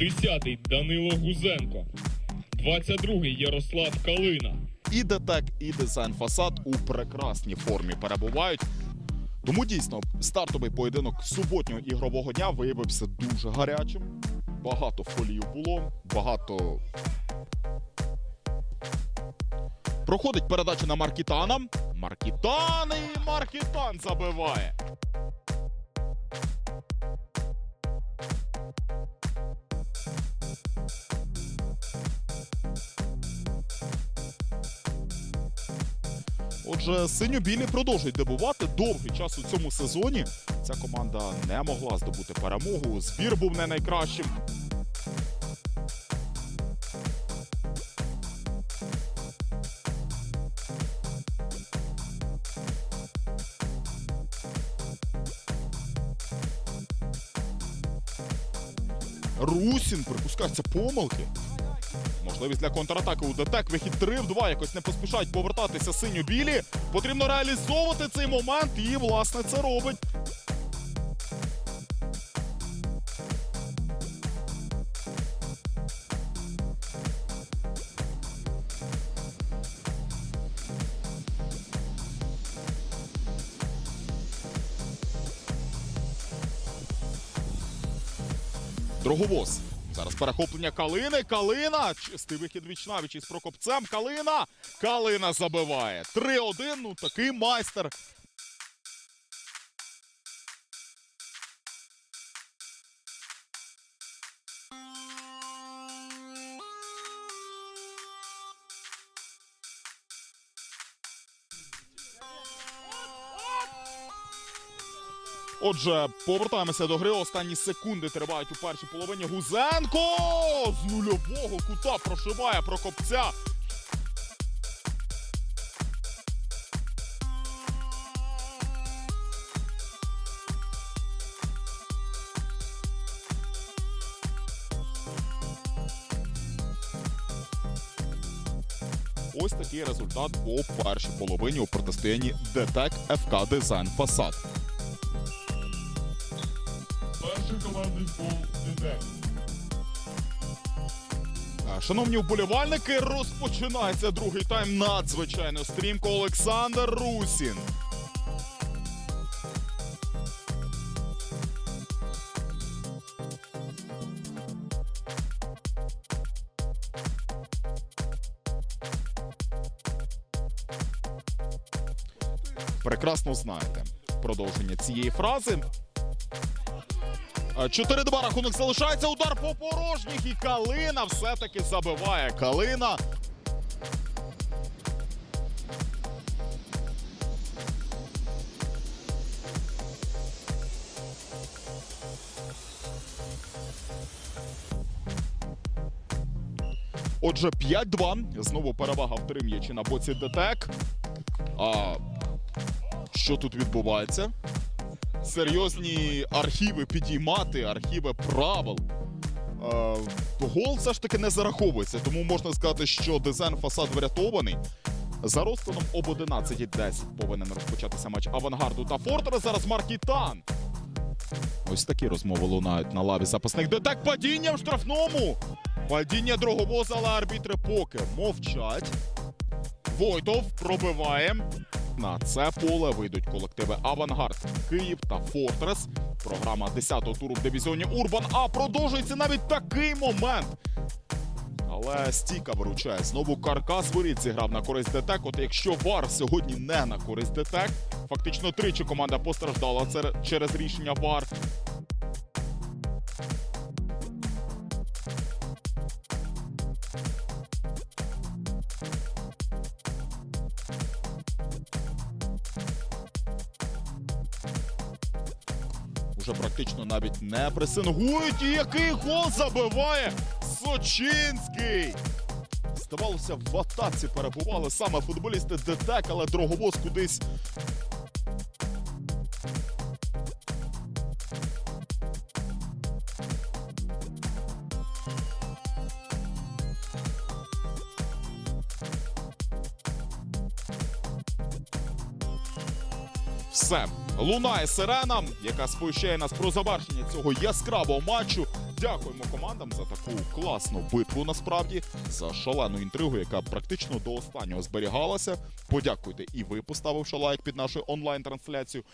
10-й Данило Гузенко, 22-й Ярослав Калина, І ДТЕК, і дизайн фасад у прекрасній формі перебувають. Тому дійсно стартовий поєдинок суботнього ігрового дня виявився дуже гарячим. Багато фолів було, багато. Проходить передача на Маркітана. Маркітан і Маркітан забиває. Отже, синьо-білі продовжують дивувати довгий час у цьому сезоні. Ця команда не могла здобути перемогу. Збір був не найкращим. Русін припускається помилки. Можливість для контратаки у ДТЕК. Вихід 3 в 2. Якось не поспішають повертатися синьо-білі. Потрібно реалізовувати цей момент і, власне, це робить. Дроговоз. Зараз перехоплення Калини. Калина. Чистий вихід вічнавіч із Прокопцем. Калина. Калина забиває. 3-1. Ну такий майстер. Отже, повертаємося до гри. Останні секунди тривають у першій половині. Гузенко з нульового кута прошиває Прокопця. Ось такий результат по першій половині у протистоянні ДТЕК ФК Дизайн Фасад. Перший командний гол ДТЕК. Шановні вболівальники, розпочинається другий тайм надзвичайно стрімко. Олександр Русін. Прекрасно знаєте продовження цієї фрази. 4-2 рахунок залишається. Удар по порожніх. І Калина все-таки забиває. Калина. Отже, 5-2. Знову перевага в три м'ячі на боці ДТЕК. А що тут відбувається? Серйозні архіви підіймати, архіви правил. Е, гол все ж таки не зараховується, тому можна сказати, що дизайн фасад врятований. За розкладом об 11.10 повинен розпочатися матч авангарду та Фортера. Зараз Маркітан. Ось такі розмови лунають на лаві запасних. Де так падіння в штрафному. Падіння дроговоза, але арбітри поки мовчать. Войтов пробиває. На це поле вийдуть колективи Авангард, Київ та Фортрес. Програма 10-го туру в дивізіоні Урбан. А продовжується навіть такий момент. Але стійка виручає. Знову каркас воріт зіграв на користь ДТЕК. От якщо ВАР сьогодні не на користь ДТЕК, фактично тричі команда постраждала через рішення ВАР. Уже практично навіть не пресингують. І який гол забиває Сочинський. Здавалося, в атаці перебували саме футболісти ДТЕК, але Дроговоз кудись. Все. Лунає сирена, яка сповіщає нас про завершення цього яскравого матчу. Дякуємо командам за таку класну битву. Насправді за шалену інтригу, яка практично до останнього зберігалася. Подякуйте і ви, поставивши лайк під нашою онлайн-трансляцією.